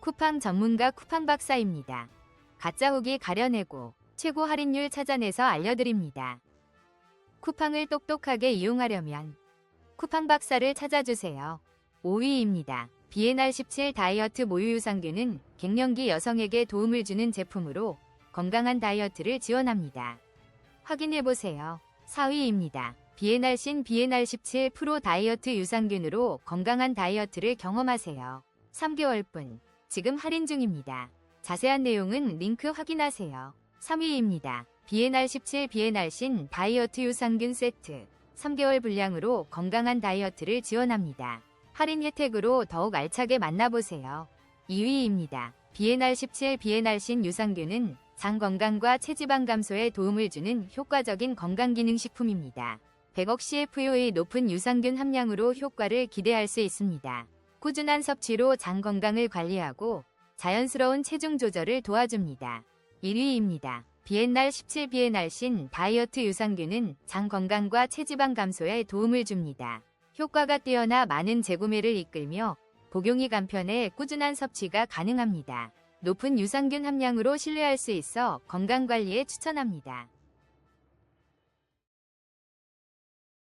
쿠팡 전문가 쿠팡 박사입니다. 가짜 후기 가려내고 최고 할인율 찾아내서 알려드립니다. 쿠팡을 똑똑하게 이용하려면 쿠팡 박사를 찾아주세요. 5위입니다. BNR17 다이어트 모유 유산균은 갱년기 여성에게 도움을 주는 제품으로 건강한 다이어트를 지원합니다. 확인해보세요. 4위입니다. BNR신 BNR17 프로 다이어트 유산균으로 건강한 다이어트를 경험하세요. 3개월뿐. 지금 할인 중입니다. 자세한 내용은 링크 확인하세요. 3위입니다. BNR17 BNR신 다이어트 유산균 세트. 3개월 분량으로 건강한 다이어트를 지원합니다. 할인 혜택으로 더욱 알차게 만나보세요. 2위입니다. BNR17 BNR신 유산균은 장 건강과 체지방 감소에 도움을 주는 효과적인 건강기능식품입니다. 100억 CFU의 높은 유산균 함량으로 효과를 기대할 수 있습니다. 꾸준한 섭취로 장 건강을 관리하고 자연스러운 체중 조절을 도와줍니다. 1위입니다. BNR 17 BNR신 다이어트 유산균은 장 건강과 체지방 감소에 도움을 줍니다. 효과가 뛰어나 많은 재구매를 이끌며 복용이 간편해 꾸준한 섭취가 가능합니다. 높은 유산균 함량으로 신뢰할 수 있어 건강관리에 추천합니다.